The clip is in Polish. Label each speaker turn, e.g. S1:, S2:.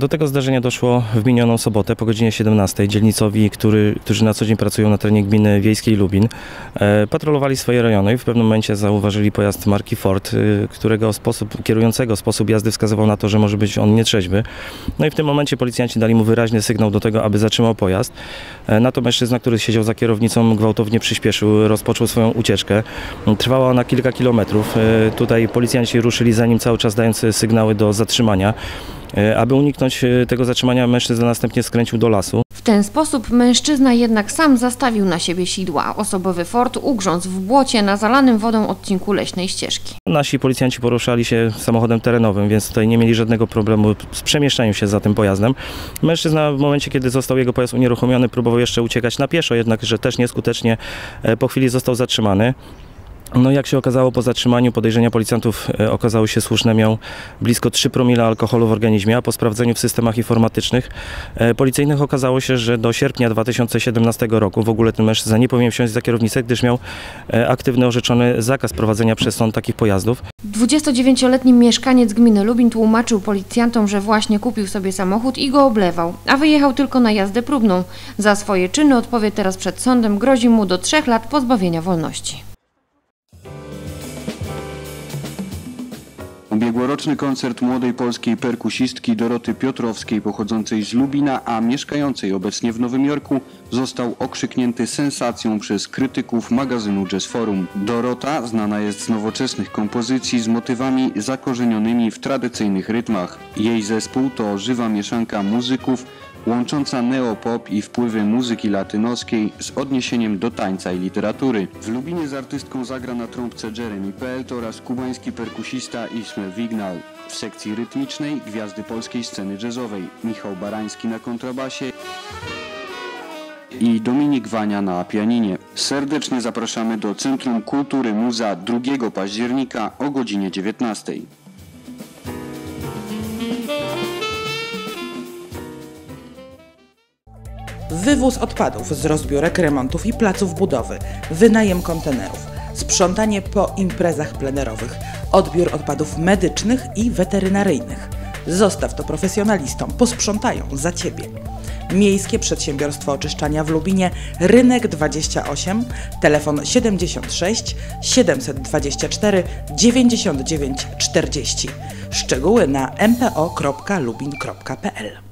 S1: Do tego zdarzenia doszło w minioną sobotę po godzinie 17. Dzielnicowi, który, którzy na co dzień pracują na terenie gminy wiejskiej Lubin, e, patrolowali swoje rejony i w pewnym momencie zauważyli pojazd marki Ford, e, którego sposób, kierującego sposób jazdy wskazywał na to, że może być on nietrzeźwy. No i w tym momencie policjanci dali mu wyraźny sygnał do tego, aby zatrzymał pojazd. E, na to mężczyzna, który siedział za kierownicą, gwałtownie przyspieszył, rozpoczął swoją ucieczkę. Trwała ona kilka kilometrów. E, Tutaj policjanci ruszyli za nim cały czas dając sygnały do zatrzymania. E, Aby uniknąć e, tego zatrzymania, mężczyzna następnie skręcił do lasu.
S2: W ten sposób mężczyzna jednak sam zastawił na siebie sidła. Osobowy Ford ugrzązł w błocie na zalanym wodą odcinku leśnej ścieżki.
S1: Nasi policjanci poruszali się samochodem terenowym, więc tutaj nie mieli żadnego problemu z przemieszczaniem się za tym pojazdem. Mężczyzna w momencie, kiedy został jego pojazd unieruchomiony, próbował jeszcze uciekać na pieszo, jednakże też nieskutecznie e, po chwili został zatrzymany. No jak się okazało po zatrzymaniu podejrzenia policjantów e, okazały się słuszne, miał blisko 3 promila alkoholu w organizmie, a po sprawdzeniu w systemach informatycznych e, policyjnych okazało się, że do sierpnia 2017 roku w ogóle ten mężczyzna nie powinien wsiąść za kierownicę, gdyż miał e, aktywny orzeczony zakaz prowadzenia przez sąd takich pojazdów.
S2: 29-letni mieszkaniec gminy Lubin tłumaczył policjantom, że właśnie kupił sobie samochód i go oblewał, a wyjechał tylko na jazdę próbną. Za swoje czyny odpowie teraz przed sądem, grozi mu do trzech lat pozbawienia wolności.
S3: Ubiegłoroczny koncert młodej polskiej perkusistki Doroty Piotrowskiej pochodzącej z Lubina, a mieszkającej obecnie w Nowym Jorku został okrzyknięty sensacją przez krytyków magazynu Jazz Forum. Dorota znana jest z nowoczesnych kompozycji z motywami zakorzenionymi w tradycyjnych rytmach. Jej zespół to żywa mieszanka muzyków łącząca neopop i wpływy muzyki latynoskiej z odniesieniem do tańca i literatury. W Lubinie z artystką zagra na trąbce Jeremy Pelt oraz kubański perkusista Ismael Wignal. W sekcji rytmicznej gwiazdy polskiej sceny jazzowej Michał Barański na kontrabasie i Dominik Wania na pianinie. Serdecznie zapraszamy do Centrum Kultury Muza 2 października o godzinie 19.
S4: Wywóz odpadów z rozbiórek, remontów i placów budowy, wynajem kontenerów, sprzątanie po imprezach plenerowych, odbiór odpadów medycznych i weterynaryjnych. Zostaw to profesjonalistom, posprzątają za Ciebie. Miejskie Przedsiębiorstwo Oczyszczania w Lubinie, Rynek 28, telefon 76 724 99 40. Szczegóły na mpo.lubin.pl